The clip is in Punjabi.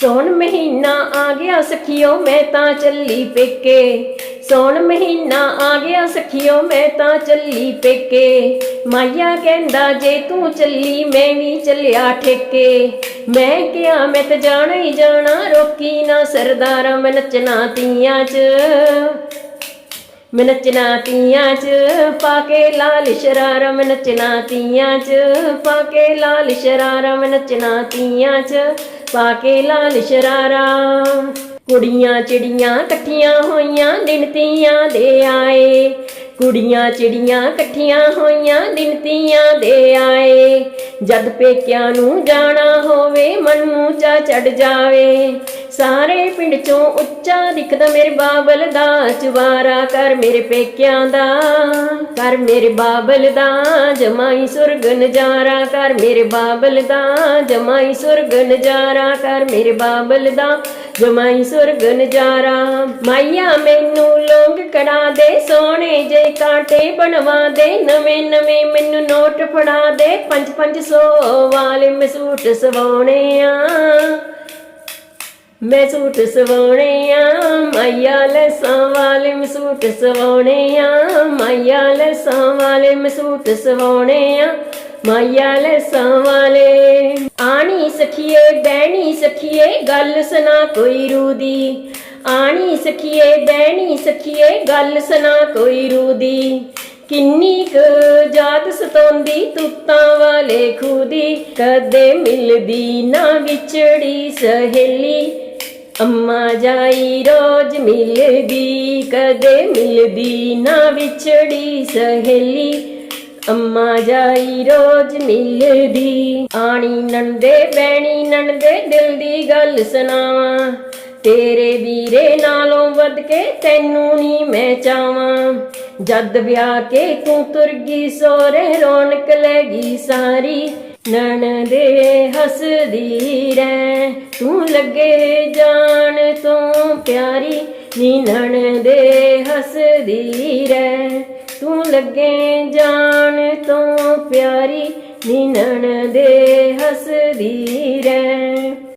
ਸੌਣ ਮਹੀਨਾ ਆ ਗਿਆ ਸਖਿਓ, ਮੈਂ ਤਾਂ ਚੱਲੀ ਪੇਕੇ। ਸੌਣ ਮਹੀਨਾ ਆ ਗਿਆ ਸਖਿਓ, ਮੈਂ ਤਾਂ ਚੱਲੀ ਪੇਕੇ। ਮਾਇਆ ਕਹਿੰਦਾ, ਜੇ ਤੂੰ ਚੱਲੀ, ਮੈਂ ਵੀ ਚੱਲਿਆ ਠੇਕੇ। ਮੈਂ ਕਿਹਾ, ਮੈਂ ਤਾਂ ਜਾਣਾ ਹੀ ਜਾਣਾ, ਰੋਕੀ ਨਾ ਸਰਦਾਰਾਂ, ਮੈਂ ਨੱਚਣਾ ਤੀਆਂ 'ਚ। ਮੈਂ ਨੱਚਣਾ ਤੀਆਂ 'ਚ, ਪਾ ਕੇ ਲਾਲ ਸ਼ਰਾਰਾ, ਮੈਂ ਨੱਚਣਾ ਤੀਆਂ 'ਚ। ਪਾ ਕੇ ਲਾਲ ਸ਼ਰਾਰਾ, ਮੈਂ ਨੱਚਣਾ ਤੀਆਂ 'ਚ। ਪਾ ਕੇ ਲਾਲ ਸ਼ਰਾਰਾ। ਕੁੜੀਆਂ ਚਿੜੀਆਂ ਇਕੱਠੀਆਂ ਹੋਈਆਂ ਦਿਨ ਤੀਆਂ ਦੇ ਆਏ। ਕੁੜੀਆਂ ਚਿੜੀਆਂ ਇਕੱਠੀਆਂ ਹੋਈਆਂ ਦਿਨ ਤੀਆਂ ਦੇ ਆਏ। ਜਦ ਪੇਕਿਆਂ ਨੂੰ ਜਾਣਾ ਹੋਵੇ, ਮਨ ਨੂੰ ਚਾ ਚੜ ਜਾਵੇ। ਸਾਰੇ ਪਿੰਡ ਚੋਂ ਉੱਚਾ ਦਿਖਦਾ ਮੇਰੇ ਬਾਬਲ ਦਾ ਚਵਾਰਾ ਕਰ ਮੇਰੇ ਪੇਕਿਆਂ ਦਾ। ਕਰ ਮੇਰੇ ਬਾਬਲ ਦਾ, ਜਮਾਈ ਸੁਰਗ ਨਜ਼ਾਰਾ ਕਰ ਮੇਰੇ ਬਾਬਲ ਦਾ, ਜਮਾਈ ਸੁਰਗ ਨਜ਼ਾਰਾ ਕਰ ਮੇਰੇ ਬਾਬਲ ਦਾ, ਜਮਾਈ ਸੁਰਗ ਨਜ਼ਾਰਾ। ਮਾਇਆ ਮੈਨੂੰ ਲੋਂਗ ਕੜਾ ਦੇ, ਸੋਹਣੇ ਜੇ ਕਾਂਟੇ ਬਣਵਾ ਦੇ, ਨਵੇਂ ਨਵੇਂ ਮੈਨੂੰ ਨੋਟ ਫੜਾ ਦੇ 5-500 ਵਾਲੇ ਮੈਂ ਸੂਟ ਸਵਾਉਣੇ ਆ। ਮੈਂ ਸੂਟ ਸਵਾਉਣੇ ਆ ਮਾਇਆ ਲੈਸਾਂ ਵਾਲੇ ਮੈਂ ਸੂਟ ਸਵਾਉਣੇ ਆ ਮਾਇਆ ਲੈਸਾਂ ਵਾਲੇ ਮੈਂ ਸੂਟ ਸਵਾਉਣੇ ਆ ਮਾਇਆ ਲੈਸਾਂ ਵਾਲੇ। ਆਣੀ ਸਖੀਏ, ਬਹਿਣੀ ਸਖੀਏ, ਗੱਲ ਸੁਣਾ ਕੋਈ ਰੂਦੀ। ਆਣੀ ਸਖੀਏ, ਬਹਿਣੀ ਸਖੀਏ, ਗੱਲ ਸੁਣਾ ਕੋਈ ਰੂਦੀ। ਕਿੰਨੀ ਕੁ ਜਾਤ ਸਤਾਉਂਦੀ ਤੁੱਤਾਂ ਵਾਲੇ ਖੂਦੀ, ਕਦੇ ਮਿਲਦੀ ਨਾ ਵਿਛੜੀ ਸਹੇਲੀ। ਅੰਮਾ ਜਾਈ ਰੋਜ਼ ਮਿਲਦੀ, ਕਦੇ ਮਿਲਦੀ ਨਾ ਵਿਛੜੀ ਸਹੇਲੀ। ਅੰਮਾ ਜਾਈ ਰੋਜ਼ ਮਿਲਦੀ, ਆਣੀ ਨੰਦੇ ਬੈਣੀ ਨੰਦੇ ਦਿਲ ਦੀ ਗੱਲ ਸੁਣਾਵਾਂ। ਤੇਰੇ ਵੀਰੇ ਨਾਲੋਂ ਵੱਧ ਕੇ ਤੈਨੂੰ ਨਹੀਂ ਮੈਂ ਚਾਵਾਂ। ਜਦ ਵਿਆਹ ਕੇ ਤੂੰ ਤੁਰ ਗਈ ਸੋਰੇ ਰੌਣਕ ਲੈ ਗਈ ਸਾਰੀ। ਨਣਦੇ ਹੱਸਦੀ ਰਹਿ। ਤੂੰ ਲੱਗੇ ਜਾਣ ਤੋਂ ਪਿਆਰੀ ਨੀ ਨਣਦੇ ਹੱਸਦੀ ਰਹਿ। ਤੂੰ ਲੱਗੇ ਜਾਣ ਤੋਂ ਪਿਆਰੀ ਨੀ ਨਣਦੇ ਹੱਸਦੀ ਰਹਿ।